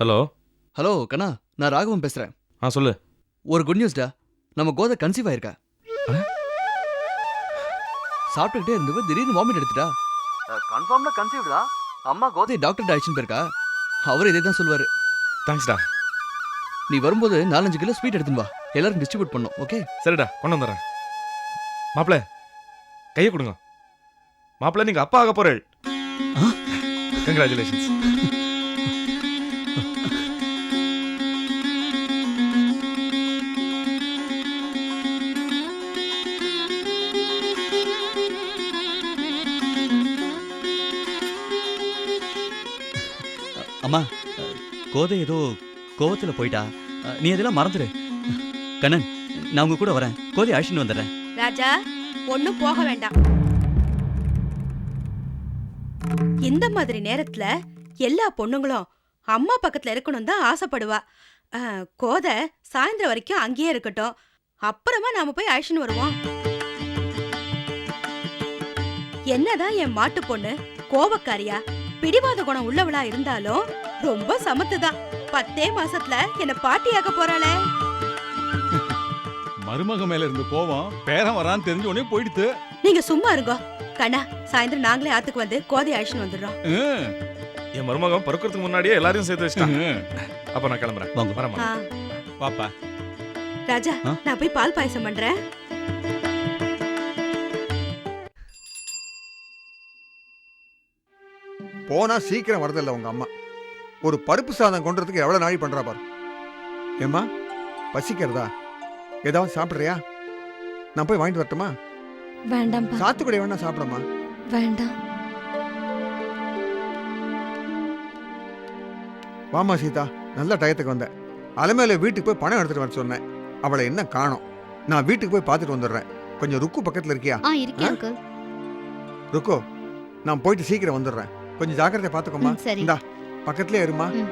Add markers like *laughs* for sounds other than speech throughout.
Hello. Hello கண்ணா நான் ராகவன் பேசுறேன். ஆ சொல்லு. ஒரு குட் நியூஸ்டா நம்ம கோதை கன்சீவ் ஆயிருக்கா? சாப்பிட்டுக்கிட்டே இருந்தவ திடீர்னு வாமிட் எடுத்துட்டா? கன்ஃபார்ம்ல கன்சீவ்டா அம்மா கோதை டாக்டர் அழைச்சின்னு போயிருக்கா? அவர் இதே தான் சொல்லுவாரு தேங்க்ஸ்டா நீ வரும்போது நாலஞ்சு கிலோ ஸ்வீட் எடுத்துன்னு வா. எல்லாரும் டிஸ்ட்ரிபியூட் பண்ணோம் ஓகே சரிடா கொண்டு வந்துடுறேன். மாப்பிள கையை கொடுங்க. மாப்பிள நீங்க அப்பா ஆக போறேள். கங்க்ராச்சுலேஷன்ஸ் அம்மா கோதை ஏதோ கோவத்தில் போயிட்டா. நீ அதெல்லாம் மறந்துடு கண்ணன் நான் உங்க கூட வரேன். கோதை அழைச்சிட்டு வந்துடுறேன். ராஜா ஒன்றும் போக வேண்டாம். இந்த மாதிரி நேரத்துல எல்லா பொண்ணுங்களும் அம்மா பக்கத்துல இருக்கணும் தான் ஆசைப்படுவா. அஹ், கோதை சாயந்தரம் வரைக்கும் அங்கேயே இருக்கட்டும். அப்புறமா நாம போய் அழைச்சின்னு வருவோம். என்னதான் என் மாட்டு பொண்ணு கோபக்காரியா பிடிவாத குணம் உள்ளவளா இருந்தாலும் ரொம்ப சமத்துதான். பத்தே மாசத்துல என்ன பாட்டியாக்க போறாளே. மருமக மேல இருந்து கோவம் பேரன் வரான்னு தெரிஞ்ச உடனே போயிடுத்து. நீங்க சும்மா இருங்கோ. கண்ணா சாயந்தரம் நாங்களே ஆத்துக்கு வந்து கோதை அழைச்சின்னு வந்துடுறோம். என் மருமகன் பிறக்கிறதுக்கு முன்னாடியே எல்லாரையும் சேர்த்து வச்சிட்டான். ம். அப்ப நான் கிளம்புறேன். வாங்க. வரேன் ஆ, பாப்பா ராஜா? நான் போய் பால் பாயசம் பண்றேன். போனா சீக்கிரம் வரதில்ல உங்க அம்மா. ஒரு பருப்பு சாதம் கொண்டுறதுக்கு எவ்வளவு நாழி பண்றா பாரு. ஏம்மா பசிக்கிறதா? ஏதாவது சாப்பிடுறியா? நான் போய் வாங்கிட்டு வரட்டுமா? வேண்டாம்ப்பா. சாத்துக்குடி வேணா சாப்பிடமா வேண்டாம். வாமா சீதா நல்ல டயத்துக்கு வந்த அலமேல வீட்டுக்கு போய் பணம் எடுத்துட்டு வர சொன்னேன். அவளை என்ன காணோம்? நான் வீட்டுக்கு போய் பார்த்துட்டு வந்துடுறேன். கொஞ்சம் ருக்கு பக்கத்துல இருக்கியா? ஆ இருக்கேன் ஆ? அங்கிள். ருக்கு நான் போயிட்டு சீக்கிரம் வந்துடுறேன். கொஞ்சம் ஜாக்கிரதை பார்த்துக்கோமா ம், சரி. இந்தா பக்கத்துலயே இருமா. ம்.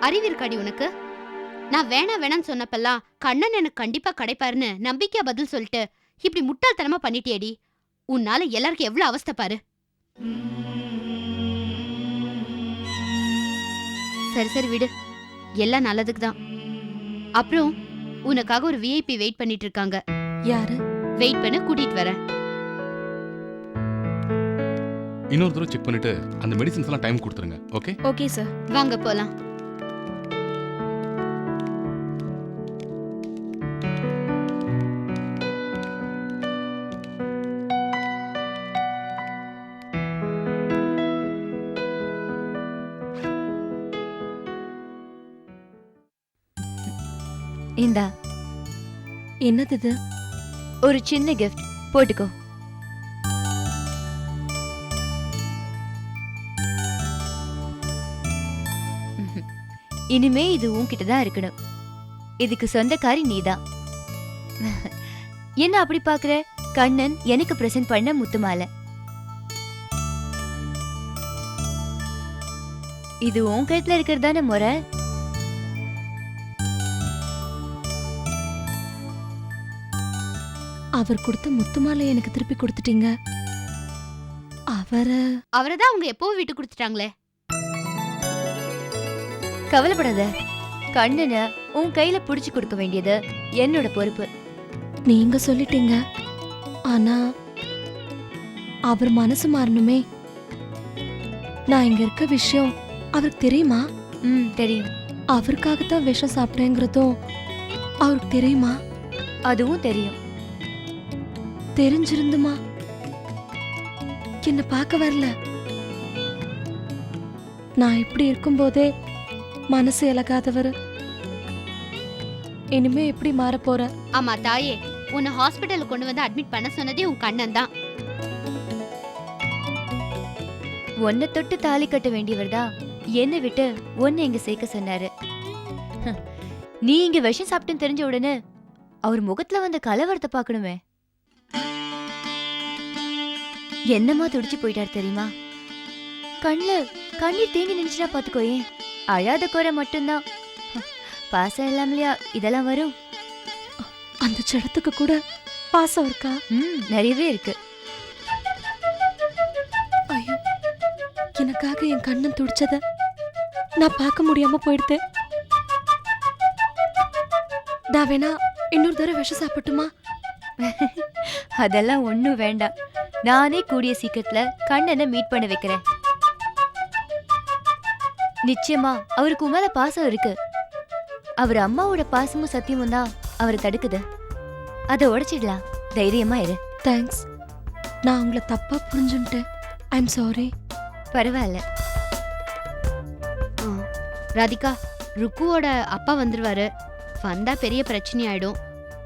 அறிவு இருக்காடி உனக்கு? நான் வேணா வேணான்னு சொன்னப்பெல்லாம் கண்ணன் எனக்கு கண்டிப்பா கிடைப்பாருன்னு நம்பிக்கையா பதில் சொல்லிட்டு இப்படி முட்டாள்தனமா பண்ணிட்டியேடி. உன்னால எல்லாருக்கும் எவ்வளவு அவஸ்தை பாரு. சரி சரி விடு. எல்லாம் நல்லதுக்கு தான் அப்புறம் உனக்காக ஒரு விஐபி வெயிட் பண்ணிட்டு இருக்காங்க. யாரு? வெயிட் பண்ண கூட்டிட்டு வரேன். இன்னொரு தடவை செக் பண்ணிட்டு அந்த மெடிசின்ஸ் எல்லாம் டைம் கொடுத்துருங்க ஓகே ஓகே சார் வாங்க போலாம். இந்தா. என்னது இது? ஒரு சின்ன கிஃப்ட் போட்டுக்கோ. *laughs* இனிமே இது உன்கிட்ட தான் இருக்கணும். இதுக்கு சொந்தக்காரி நீதான் *laughs* என்ன அப்படி பாக்குற? கண்ணன் எனக்கு பிரசன்ட் பண்ண முத்துமாலை. இது உன் கழுத்துல இருக்கிறதான முறை. அவர் கொடுத்த முத்து மாலை எனக்கு திருப்பி கொடுத்துட்டீங்க. அவர அவரை தான் அவங்க எப்பவும் விட்டு கொடுத்துட்டாங்களே. கவலைப்படாத. கண்ணனை உன் கையில புடிச்சு கொடுக்க வேண்டியது என்னோட பொறுப்பு. நீங்க சொல்லிட்டீங்க. ஆனா அவர் மனசு மாறணுமே. நான் இங்க இருக்க விஷயம் அவருக்கு தெரியுமா? ம் தெரியும். அவருக்காகத்தான் விஷம் சாப்பிட்டேங்கிறதும் அவருக்கு தெரியுமா? அதுவும் தெரியும். தெரிஞ்சிருந்துமா? என்ன பார்க்க வரல. நான் இப்படி இருக்கும்போதே மனசு இலகாதவர். இனிமே எப்படி மாறப் போற? ஆமா தாயே. உன்னை ஹாஸ்பிட்டலுக்கு கொண்டு வந்து அட்மிட் பண்ண சொன்னதே உன் கண்ணன் தான். உன்னை தொட்டு தாலி கட்ட வேண்டியவர் தான் என்னை விட்டு உன்னை இங்க சேர்க்க சொன்னாரு. நீ இங்க விஷம் சாப்பிட்டுன்னு தெரிஞ்ச உடனே அவர் முகத்துல வந்த கலவரத்தை பார்க்கணுமே. என்னமா துடிச்சு போயிட்டார் தெரியுமா? கண்ணுல கண்ணீர் தேங்கி நினைச்சுனா பாத்துக்கோயே அழாத குறை மட்டும்தான். பாசம் இல்லாமலையா இதெல்லாம் வரும். அந்த ஜடத்துக்கு கூட பாசம் இருக்கா? ம் நிறையவே இருக்கு. எனக்காக என் கண்ணன் துடிச்சத நான் பார்க்க முடியாம போயிடுத்தேன். நான் வேணா இன்னொரு தடவை விஷம் சாப்பிட்டுமா? *laughs* அதெல்லாம் ஒண்ணும் வேண்டாம். நானே கூடிய சீக்கிரத்துல கண்ணனை மீட் பண்ண வைக்கிறேன். நிச்சயமா அவருக்கு உன் மேல பாசம் இருக்கு. அவர் அம்மாவோட பாசமும் சத்தியமும் தான் அவரை தடுக்குது. அதை உடைச்சிடலாம். தைரியமா இரு. தேங்க்ஸ் நான் உங்களை தப்பா புரிஞ்சுட்டேன் ஐம் சாரி பரவாயில்ல. ஆ, ராதிகா ருக்குவோட அப்பா வந்துருவாரு. வந்தா பெரிய பிரச்சனை ஆயிடும்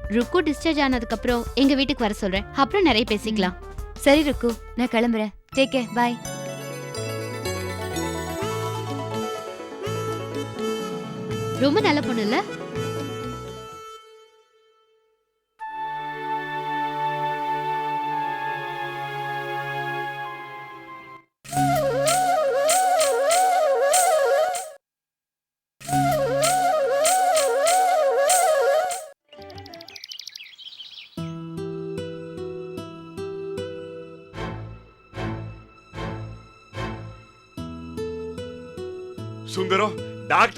ருக்கு டிஸ்சார்ஜ் ஆனதுக்கு அப்புறம் எங்க வீட்டுக்கு வர சொல்றேன். அப்புறம் நிறைய பேசிக்கலாம். சரி ருக்கு. நான் கிளம்புறேன். டேக் கேர் பாய் ரொம்ப நல்ல பொண்ணு இல்லை?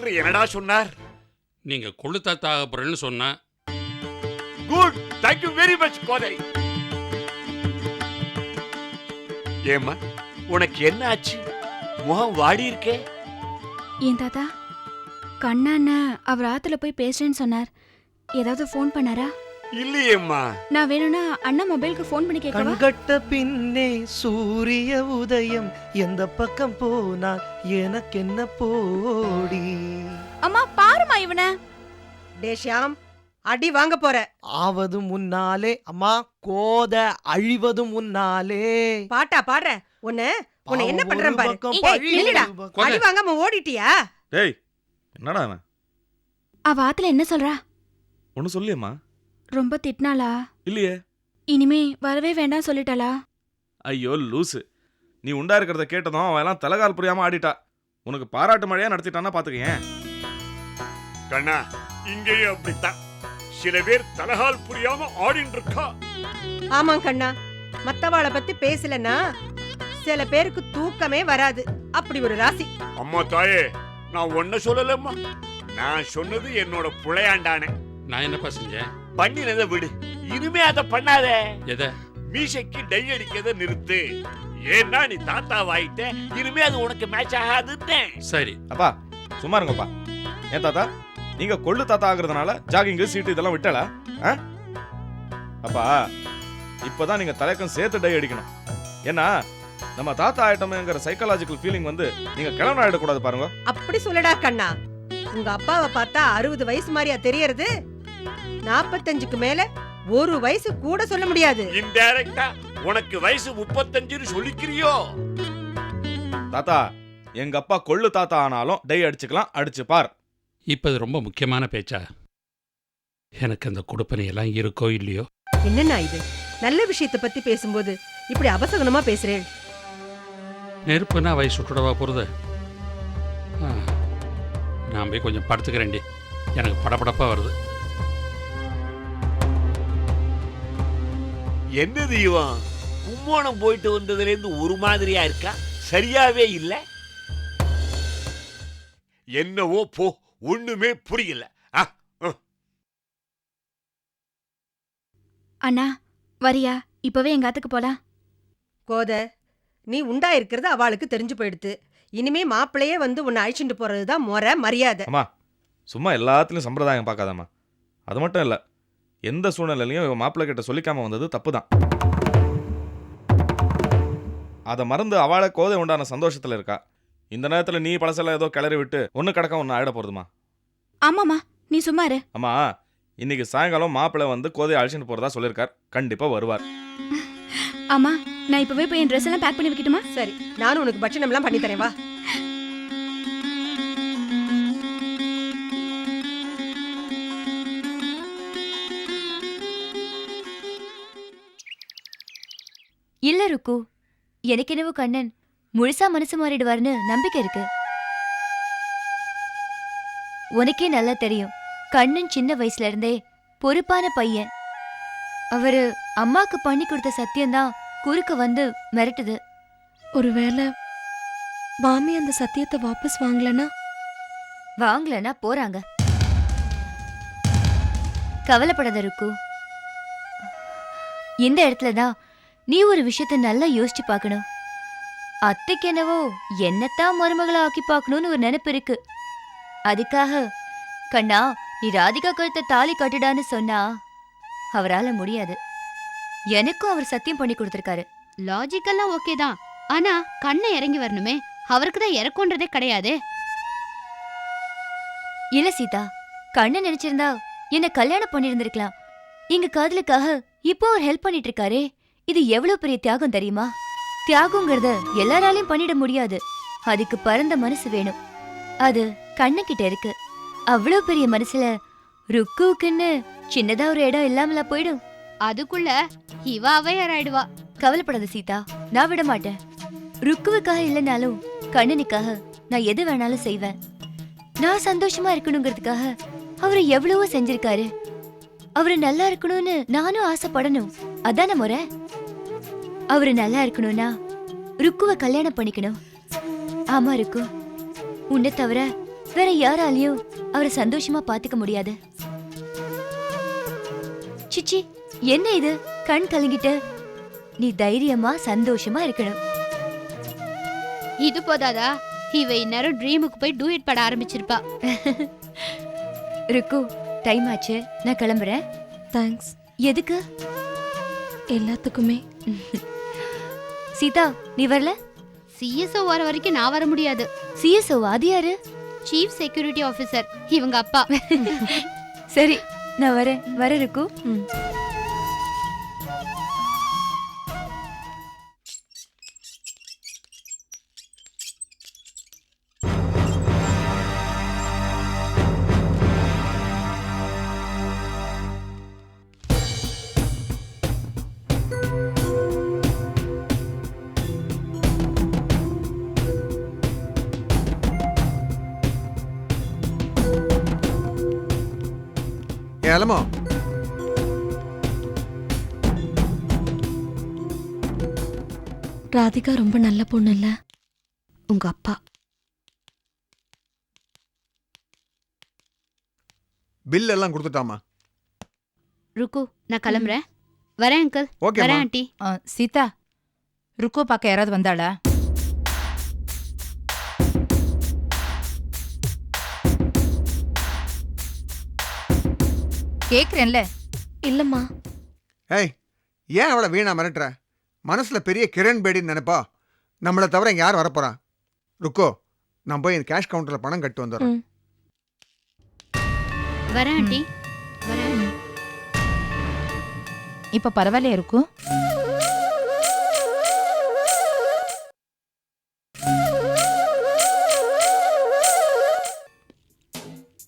டாக்டர் என்னடா சொன்னார்? நீங்க கொள்ளுத்தாத்தா ஆக போறேன்னு சொன்னா. Good thank you very much Kothai. ஏம்மா உனக்கு என்ன ஆச்சு? முகம் வாடி இருக்கே. ஏன் தாத்தா? கண்ணா அவர் ஆத்துல போய் பேசுறேன்னு சொன்னார். ஏதாவது ஃபோன் பண்ணாரா? இல்லையேம்மா. நான் வேணும்னா அண்ணா மொபைலுக்கு ஃபோன் பண்ணி கேட்கவா? கண்கட்ட பின்னே சூரிய உதயம் எந்த பக்கம் போனால் எனக்கென்ன போடி? அம்மா பாருமா இவனை. டேஷியாம் அடி வாங்க போற. ஆவது முன்னாலே அம்மா கோத அழிவதும் முன்னாலே. பாட்டா பாடுற. உன்ன உன்னை என்ன பண்றேன் பாரு. ஏய், நில்லுடா. அடி வாங்காம ஓடிட்டியா? டேய் என்னடா அவன் அவ ஆத்துல என்ன சொல்றா? ஒன்றும் சொல்லியம்மா. ரொம்ப திட்டினாளா? இல்லையே. இனிமே வரவே வேண்டாம் சொல்லிட்டாளா? ஐயோ லூசு. நீ உண்டா இருக்கிறத கேட்டதும் அவன் எல்லாம் தலைகால் புரியாம ஆடிட்டா. உனக்கு பாராட்டு மழையா நடத்திட்டான்னா பாத்துக்கேன் கண்ணா இங்கேயும் அப்படித்தான். சில பேர் தலகால் புரியாம ஆடின்னு இருக்கா ஆமா கண்ணா. மத்தவாள பத்தி பேசலன்னா சில பேருக்கு தூக்கமே வராது. அப்படி ஒரு ராசி. அம்மா தாயே நான் ஒன்ன சொல்லலம்மா. நான் சொன்னது என்னோட புழையாண்டானே. நான் என்னப்பா செஞ்சேன்? பண்ணினதை விடு. இனிமே அதை பண்ணாத. எதை? மீசைக்கு டை அடிக்கிறத நிறுத்து. ஏன்னா நீ தாத்தா வாயிட்ட இனிமே அது உனக்கு மேட்ச் ஆகாதுன்னு. சரி. அப்பா சும்மா இருங்கப்பா. ஏன் தாத்தா? நீங்க கொள்ளு தாத்தா ஆகுறதுனால ஜாகிங்கு சீட்டு இதெல்லாம் விட்டல? அப்பா இப்பதான் நீங்க தலைக்கும் சேர்த்து டை அடிக்கணும். ஏன்னா நம்ம தாத்தா ஆயிட்டோமேங்கிற சைக்காலஜிக்கல் ஃபீலிங் வந்து நீங்க கிளம்பி ஆயிடக்கூடாது பாருங்க. அப்படி சொல்லடா கண்ணா. உங்க அப்பாவை பார்த்தா அறுபது வயசு மாதிரியா தெரியறது? நாப்பத்தஞ்சுக்கு மேல ஒரு வயசு கூட சொல்ல முடியாது. இன்டைரக்டா உனக்கு வயசு முப்பத்தஞ்சுன்னு சொல்லிக்கிறியோ? தாத்தா எங்க அப்பா கொள்ளு தாத்தா ஆனாலும் டை அடிச்சுக்கலாம் அடிச்சு பார். இப்போ இது ரொம்ப முக்கியமான பேச்சா? எனக்கு அந்த கொடுப்பனை எல்லாம் இருக்கோ இல்லையோ? என்னண்ணா இது? நல்ல விஷயத்தை பத்தி பேசும்போது இப்படி அபசகனமா பேசுறேன். நெருப்புனா வயசு சுட்டுடவா போகிறது நான் போய் கொஞ்சம் படுத்துக்கிறேன்டி. எனக்கு படபடப்பாக வருது. என்னது இவன் கும்போணம் போயிட்டு வந்ததுல இருந்து ஒரு மாதிரியா இருக்கா? சரியாவே இல்ல? என்னவோ போ ஒண்ணுமே புரியல. அண்ணா வரியா? இப்பவே எங்க ஆத்துக்கு போலாம் கோத நீ உண்டா இருக்கிறது அவளுக்கு தெரிஞ்சு போயிடுத்து. இனிமே மாப்பிள்ளையே வந்து உன்னை அழிச்சுட்டு போறதுதான் முறை மரியாதை. அம்மா சும்மா எல்லாத்துலயும் சம்பிரதாயம் பார்க்காதம்மா. அது மட்டும் இல்ல எந்த சூழ்நிலையிலையும் இவன் மாப்பிள்ளை கிட்ட சொல்லிக்காம வந்தது தப்பு தான் அதை மறந்து அவளை கோதை உண்டான சந்தோஷத்துல இருக்கா. இந்த நேரத்துல நீ பழசெல்லாம் ஏதோ கிளறி விட்டு ஒண்ணு கிடக்க ஒன்று ஆயிட போறதுமா? ஆமாமா நீ சும்மா இரு. அம்மா இன்னைக்கு சாயங்காலம் மாப்பிள்ளை வந்து கோதையை அழிச்சுட்டு போறதா சொல்லியிருக்கார். கண்டிப்பா வருவார். ஆமா நான் இப்பவே போய் என் ட்ரெஸ் எல்லாம் பேக் பண்ணி வைக்கட்டுமா? சரி நானும் உனக்கு பட்சணம் எல்லாம் பண்ணி தரேன் வா. இல்ல ருக்கு? எனக்கு என்னவோ கண்ணன். முழுசா மனசு மாறிடுவார்னு நம்பிக்கை இருக்கு. உனக்கே நல்லா தெரியும். கண்ணன் சின்ன வயசுல இருந்தே பொறுப்பான பையன். அவரு அம்மாக்கு பண்ணி கொடுத்த சத்தியம்தான் குறுக்க வந்து மிரட்டுது. ஒருவேளை மாமி அந்த சத்தியத்தை வாபஸ் வாங்கலனா? வாங்கலனா போறாங்க. கவலைப்படாத ருக்கு. இந்த இடத்துல தான் நீ ஒரு விஷயத்த நல்லா யோசிச்சு பார்க்கணும். அத்தைக்கு என்னவோ என்னத்தான் மருமகளா ஆக்கி பார்க்கணும்னு ஒரு நினைப்பு இருக்கு. அதுக்காக கண்ணா நீ ராதிகா கழுத்தை தாலி கட்டுடான்னு சொன்னா அவரால முடியாது. எனக்கும் அவர் சத்தியம் பண்ணி கொடுத்திருக்காரு. லாஜிக்கெல்லாம் ஓகே தான். ஆனா கண்ணை இறங்கி வரணுமே. அவருக்கு தான் இறக்குன்றதே கிடையாது. இல்ல சீதா கண்ணன் நினைச்சிருந்தா என்ன கல்யாணம் பண்ணிருந்திருக்கலாம் எங்க காதலுக்காக இப்போ அவர் ஹெல்ப் பண்ணிட்டு இருக்காரே. இது எவ்வளவு பெரிய தியாகம் தெரியுமா? தியாகங்கிறத எல்லாராலையும் பண்ணிட முடியாது. அதுக்கு பரந்த மனசு வேணும். அது கண்ணகிட்ட இருக்கு. அவ்வளவு பெரிய மனசுல ருக்குவுக்குன்னு சின்னதா ஒரு இடம் இல்லாமலா போயிடும். அதுக்குள்ள இவ அவையார் ஆயிடுவா கவலைப்படாத சீதா நான் விட மாட்டேன். ருக்குவுக்காக இல்லைனாலும் கண்ணனுக்காக நான் எது வேணாலும் செய்வேன். நான் சந்தோஷமா இருக்கணுங்கிறதுக்காக அவரு எவ்வளவோ செஞ்சிருக்காரு. அவரு நல்லா இருக்கணும்னு நானும் ஆசைப்படணும். அதான முறை? அவரு நல்லா இருக்கணும்னா ருக்குவை கல்யாணம் பண்ணிக்கணும். ஆமா ருக்கு. உன்னை தவிர வேற யாராலையும் அவரை சந்தோஷமா பாத்துக்க முடியாது. சிச்சி என்ன இது? கண் கலங்கிட்ட. நீ தைரியமா சந்தோஷமா இருக்கணும். இது போதாதா? இவ இந்நேரம் ட்ரீமுக்கு போய் டூயட் பாட ஆரம்பிச்சிருப்பா. *laughs* ருக்கு டைம் ஆச்சு. நான் கிளம்புறேன். தேங்க்ஸ் எதுக்கு? எல்லாத்துக்குமே. *laughs* சீதா நீ வரல? சிஎஸ்ஓ வர வரைக்கும் நான் வர முடியாது. சிஎஸ்ஓ அது யாரு? சீஃப் செக்யூரிட்டி ஆபீசர் இவங்க அப்பா. *laughs* சரி நான் வரேன். வர ருக்கு. ஏலமோ ராதிகா ரொம்ப நல்ல பொண்ணு இல்ல உங்க அப்பா. பில் எல்லாம் கொடுத்துட்டாமா ருக்கு நான் கிளம்புறேன். வரேன் அங்கிள். வரேன் ஆண்டி சீதா ருக்கு பார்க்க யாராவது வந்தாளா? கேக்குறேன்ல. இல்லம்மா. ஏய் ஏன் அவளை வீணா மிரட்டுற? மனசுல பெரிய கிரண் பேடின்னு நினைப்பா. நம்மளை தவிர இங்க யார் வரப்போறா? ருக்கோ நான் போய் கேஷ் கவுண்டர்ல பணம் கட்டு வந்துடுறேன். வரேன் ஆண்டி. வரேன். இப்ப பரவாயில்லையா இருக்கும்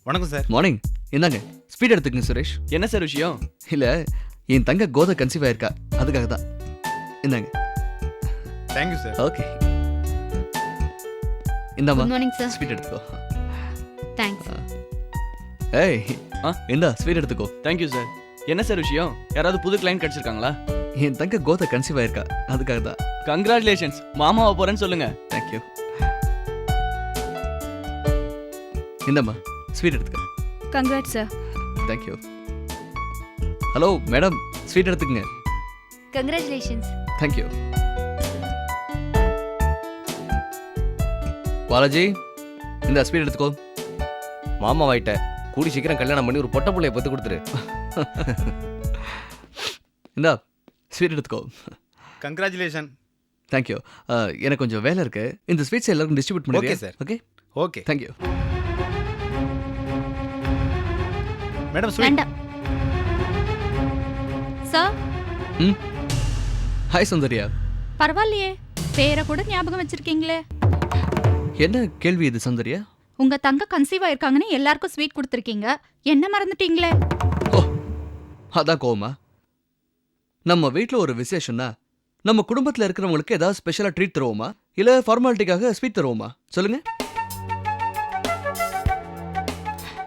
வணக்கம் சார். மார்னிங் என்னங்க ஸ்பீட் எடுத்துக்கங்க சுரேஷ். என்ன சார் விஷயம்? இல்ல என் தங்க கோதை கன்சீவ் ஆயிருக்கா? அதுக்காக தான். என்னங்க தேங்க்யூ சார் ஓகே இந்தாம்மா. குட் மார்னிங் சார் ஸ்வீட் எடுத்துக்கோ. தேங்க்ஸ் ஏய் ஆ? இந்தா ஸ்வீட் எடுத்துக்கோ. தேங்க்யூ சார் என்ன சார் விஷயம்? யாராவது புது கிளைண்ட் கிடைச்சிருக்காங்களா? என் தங்க கோதை கன்சீவ் ஆயிருக்கா? அதுக்காக தான். கங்க்ராச்சுலேஷன்ஸ் மாமாவை போறேன்னு சொல்லுங்க. தேங்க்யூ இந்தாம்மா ஸ்வீட் எடுத்துக்கோ. Congrat sir thank you hello madam sweet எடுத்துக்கங்க. கங்க்ராச்சுலேஷன்ஸ் தேங்க்யூ பாலாஜி இந்த ஸ்வீட் எடுத்துக்கோ. மாமா வாயிட்ட. கூடி சீக்கிரம் கல்யாணம் பண்ணி ஒரு பொட்ட பிள்ளைய பத்து கொடுத்துரு. இந்தா ஸ்வீட் எடுத்துக்கோ. கங்க்ராச்சுலேஷன் தேங்க்யூ எனக்கு கொஞ்சம் வேலை இருக்கு. இந்த ஸ்வீட்ஸ் எல்லாருக்கும் டிஸ்ட்ரிபியூட் ஓகே பண்ணுங்க sir okay okay thank you madam sweet வேண்டாம். சார்? ம். ஹாய் சுந்தரியா. பரவாயில்லையே. பேரை கூட ஞாபகம் வச்சிருக்கீங்களே. என்ன கேள்வி இது சுந்தரியா? உங்க தங்க கன்சீவ் ஆயிருக்காங்கன்னு எல்லாருக்கும் ஸ்வீட் கொடுத்துருக்கீங்க. என்ன மறந்துட்டீங்களே? அதான் கோவமா? நம்ம வீட்டில் ஒரு விசேஷம்னா நம்ம குடும்பத்தில் இருக்கிறவங்களுக்கு ஏதாவது ஸ்பெஷலாக ட்ரீட் தருவோமா? இல்லை ஃபார்மாலிட்டிக்காக ஸ்வீட் தருவோமா? சொல்லுங்க.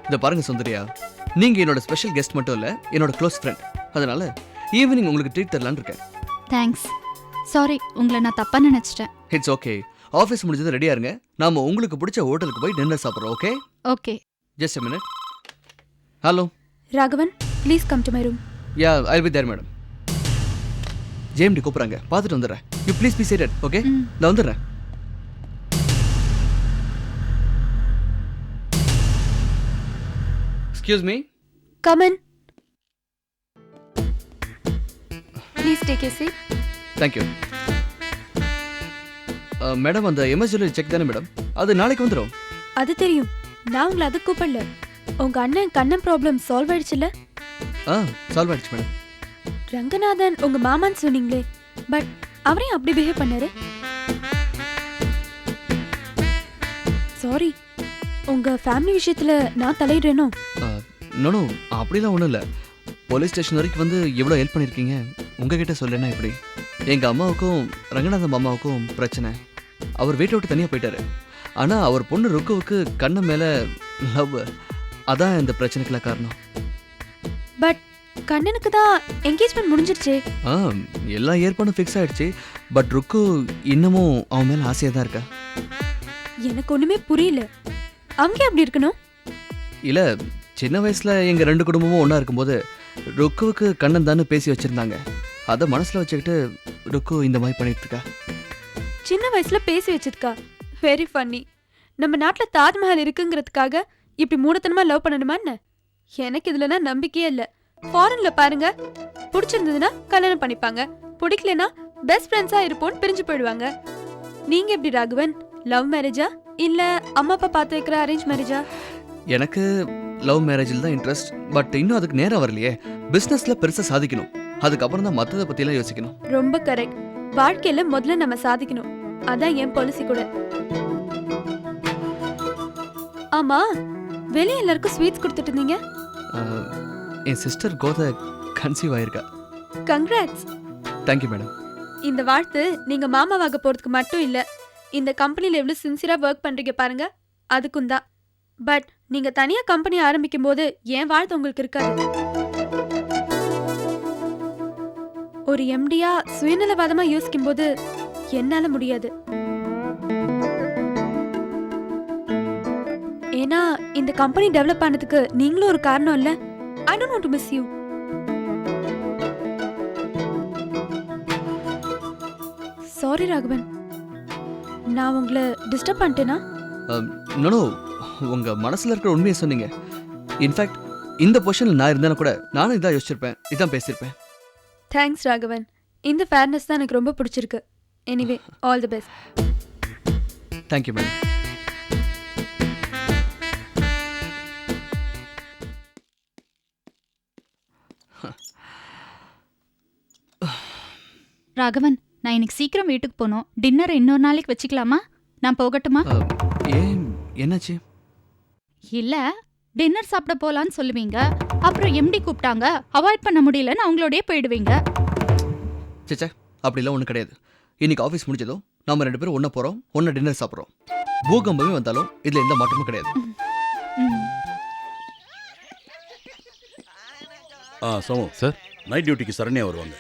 இதை பாருங்க சுந்தரியா. நீங்க என்னோட ஸ்பெஷல் கெஸ்ட் மட்டும் இல்ல என்னோட க்ளோஸ் ஃப்ரெண்ட் அதனால ஈவினிங் உங்களுக்கு ட்ரீட் தரலான்னு இருக்கேன். தேங்க்ஸ் சாரி உங்களை நான் தப்பா நினைச்சிட்டேன். இட்ஸ் ஓகே ஆஃபீஸ் முடிஞ்சது ரெடியா இருங்க. நாம உங்களுக்கு பிடிச்ச ஹோட்டலுக்கு போய் டின்னர் சாப்பிட்றோம் okay okay just minute hello Raghavan please come to my room ya I be there madam JMD கூப்பிட்றாங்க. பார்த்துட்டு வந்துடுறேன். You please be seated okay நான் வந்துடுறேன். Excuse me come in please take a seat thank you madam அந்த emergency check தானே madam அது நாளைக்கு வந்துடும் அது தெரியும். நான் உங்களை அது கூப்பிடல. உங்க அண்ணன் கண்ணன் ப்ராப்ளம் சால்வ் ஆயிடுச்சுல ஆ சால்வ் ஆயிடுச்சு மேடம் ரங்கநாதன் உங்க மாமான்னு சொன்னீங்களே பட் அவரையும் அப்படி பிஹேவ் பண்ணாரு. சாரி உங்க ஃபேமிலி விஷயத்துல நான் தலையிடுறேனோ? நோ அப்படிலாம் ஒன்றும் இல்லை. போலீஸ் ஸ்டேஷன் வரைக்கும் வந்து எவ்வளோ ஹெல்ப் பண்ணியிருக்கீங்க உங்ககிட்ட சொல்லேன்னா எப்படி? எங்கள் அம்மாவுக்கும் ரங்கநாதன் மாமாவுக்கும் பிரச்சனை. அவர் வீட்டை விட்டு தனியாக போயிட்டாரு. ஆனால் அவர் பொண்ணு ருக்குவுக்கு கண்ணு மேலே லவ் அதான் இந்த பிரச்சனைக்குலாம் காரணம். பட் கண்ணனுக்கு தான் என்கேஜ்மெண்ட் முடிஞ்சிருச்சே. ஆ எல்லா ஏற்பாடும் ஃபிக்ஸ் ஆயிடுச்சு. பட் ருக்கு இன்னமும் அவன் மேலே ஆசையாக தான் இருக்கா? எனக்கு ஒண்ணுமே புரியல. அவங்க எப்படி இருக்கணும்? இல்லை சின்ன வயசில் எங்கள் ரெண்டு குடும்பமும் ஒன்றா இருக்கும்போது ருக்குவுக்கு கண்ணன் தானே பேசி வச்சுருந்தாங்க. அதை மனசில் வச்சுக்கிட்டு ருக்கு இந்த மாதிரி பண்ணிட்டு இருக்கா சின்ன வயசுல பேசி வச்சதுக்கா வெரி ஃபன்னி நம்ம நாட்டுல தாஜ்மஹால் இருக்குங்கிறதுக்காக இப்படி மூடத்தனமா லவ் பண்ணணுமா என்ன? எனக்கு இதுலனா நம்பிக்கையே இல்ல. ஃபாரின்ல பாருங்க. பிடிச்சிருந்ததுன்னா கல்யாணம் பண்ணிப்பாங்க. பிடிக்கலனா பெஸ்ட் ஃப்ரெண்ட்ஸா இருப்போம்னு பிரிஞ்சு போயிடுவாங்க. நீங்க எப்படி ராகவன்? லவ் மேரேஜா இல்ல அம்மா அப்பா பார்த்து வைக்கிற அரேஞ்ச் மேரேஜா எனக்கு லவ் மேரேஜில் தான் இன்ட்ரெஸ்ட் பட் இன்னும் அதுக்கு நேரம் வரலையே. பிஸ்னஸில் பெருசாக சாதிக்கணும். அதுக்கப்புறம் தான் மற்றதை பற்றிலாம் யோசிக்கணும். ரொம்ப கரெக்ட். வாழ்க்கையில முதல்ல நம்ம சாதிக்கணும். அதான் என் பாலிசி கூட. ஆமா வெளிய எல்லாருக்கும் ஸ்வீட்ஸ் கொடுத்துட்டு இருந்தீங்க? என் சிஸ்டர் கோதை கன்சீவ் ஆயிருக்கா. கங்க்ராட்ஸ் தேங்க்யூ மேடம் இந்த வாழ்த்து நீங்க மாமாவாக போறதுக்கு மட்டும் இல்ல இந்த கம்பெனில எவ்வளவு சின்சியரா ஒர்க் பண்றீங்க பாருங்க அதுக்கும் தான். பட் நீங்க தனியா கம்பெனி ஆரம்பிக்கும் போது என் வாழ்த்து உங்களுக்கு இருக்காது. ஒரு எம்டியா சுயநலவாதமா யோசிக்கும் போது என்னால முடியாது. ஏன்னா இந்த கம்பெனி டெவலப் ஆனதுக்கு நீங்களும் ஒரு காரணம் இல்ல. I don't want to miss you sorry Raghavan. நான் உங்களை டிஸ்டர்ப் பண்ணிட்டேனா? நோ உங்கள் மனசில் இருக்கிற உண்மையை சொன்னீங்க. இன்ஃபேக்ட் இந்த பொசிஷனில் நான் இருந்தேன்னா கூட நானும் இதான் யோசிச்சிருப்பேன். இதான் பேசியிருப்பேன். தேங்க்ஸ் ராகவன். இந்த ஃபேர்னஸ் தான் எனக்கு ரொம்ப பிடிச்சிருக்கு. Anyway all the best thank you madam Raghavan நான் இன்னைக்கு சீக்கிரம் வீட்டுக்கு போகணும் டின்னரை இன்னொரு நாளைக்கு வச்சுக்கலாமா? நான் போகட்டுமா? ஏன்? என்னாச்சு? இல்ல டின்னர் சாப்பிட போலான்னு சொல்லுவீங்க. அப்புறம் எம்டி கூப்பிட்டாங்க. அவாய்ட் பண்ண முடியலன்னு அவங்களோடயே போயிடுவீங்க. சேச்சே அப்படிலாம் ஒன்றும் கிடையாது. இன்னைக்கு ஆஃபீஸ் முடிஞ்சதும் நாம ரெண்டு பேரும் ஒன்றா போகிறோம் ஒன்றா டின்னர் சாப்பிட்றோம். பூகம்பமே வந்தாலும் இதில் எந்த மாற்றமும் கிடையாது. ஆ சோமு சார்? நைட் டியூட்டிக்கு சரண்யா வருவாங்க.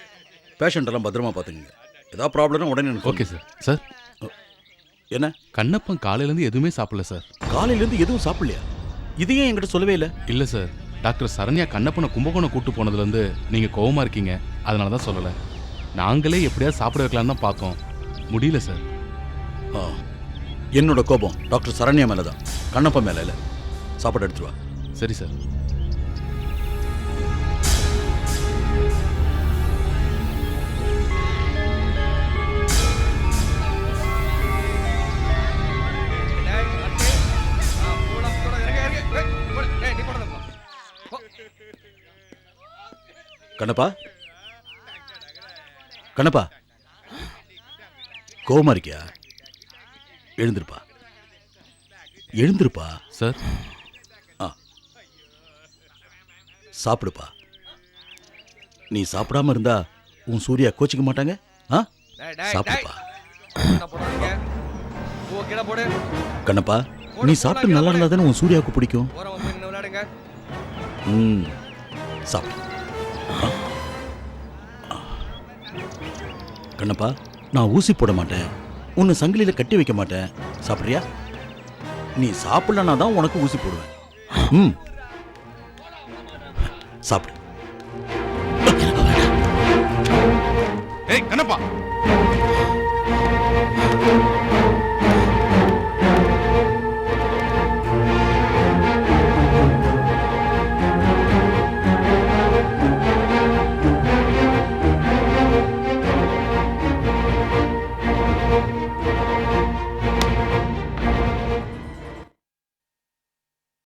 பேஷண்ட் எல்லாம் பத்திரமா பார்த்துக்குங்க. ஏதாவது ப்ராப்ளம்னா உடனே எனக்கு ஓகே சார் சார் என்ன? கண்ணப்பன் காலையிலேருந்து எதுவுமே சாப்பிடல சார் காலையிலேருந்து எதுவும் சாப்பிடலையா? இது ஏன் என்கிட்ட சொல்லவே இல்லை? இல்லை சார் டாக்டர் சரண்யா கண்ணப்பனை கும்பகோணம் கூட்டு போனதுலேருந்து நீங்கள் கோவமா இருக்கீங்க. அதனால தான் சொல்லலை. நாங்களே எப்படியாவது சாப்பிட வைக்கலான்னு தான் பார்த்தோம் முடியல சார் ஆ. என்னோட கோபம் டாக்டர் சரண்யா மேலே தான் கண்ணப்பா மேலே இல்லை. சாப்பாடு எடுத்துட்டு வா. சரி சார் கண்ணப்பா? கண்ணப்பா? கோவமா இருக்கியா? எழுந்திருப்பா. எழுந்திருப்பா? சார். ஆ. சாப்பிடுப்பா. நீ சாப்பிடாம இருந்தா உன் சூர்யா கோச்சிக்க மாட்டாங்க? ஆ? சாப்பிடுப்பா. கண்ணப்பா நீ சாப்பிட்டு நல்லா இருந்தா தானே உன் சூர்யாவுக்கு பிடிக்கும்? ம். சாப்பிடு. கண்ணப்பா நான் ஊசி போட மாட்டேன். உன்னை சங்கிலியில் கட்டி வைக்க மாட்டேன். சாப்பிட்றியா? நீ சாப்பிடலனா தான் உனக்கு ஊசி போடுவேன். ம். சாப்பிடு. ஏய் கண்ணப்பா.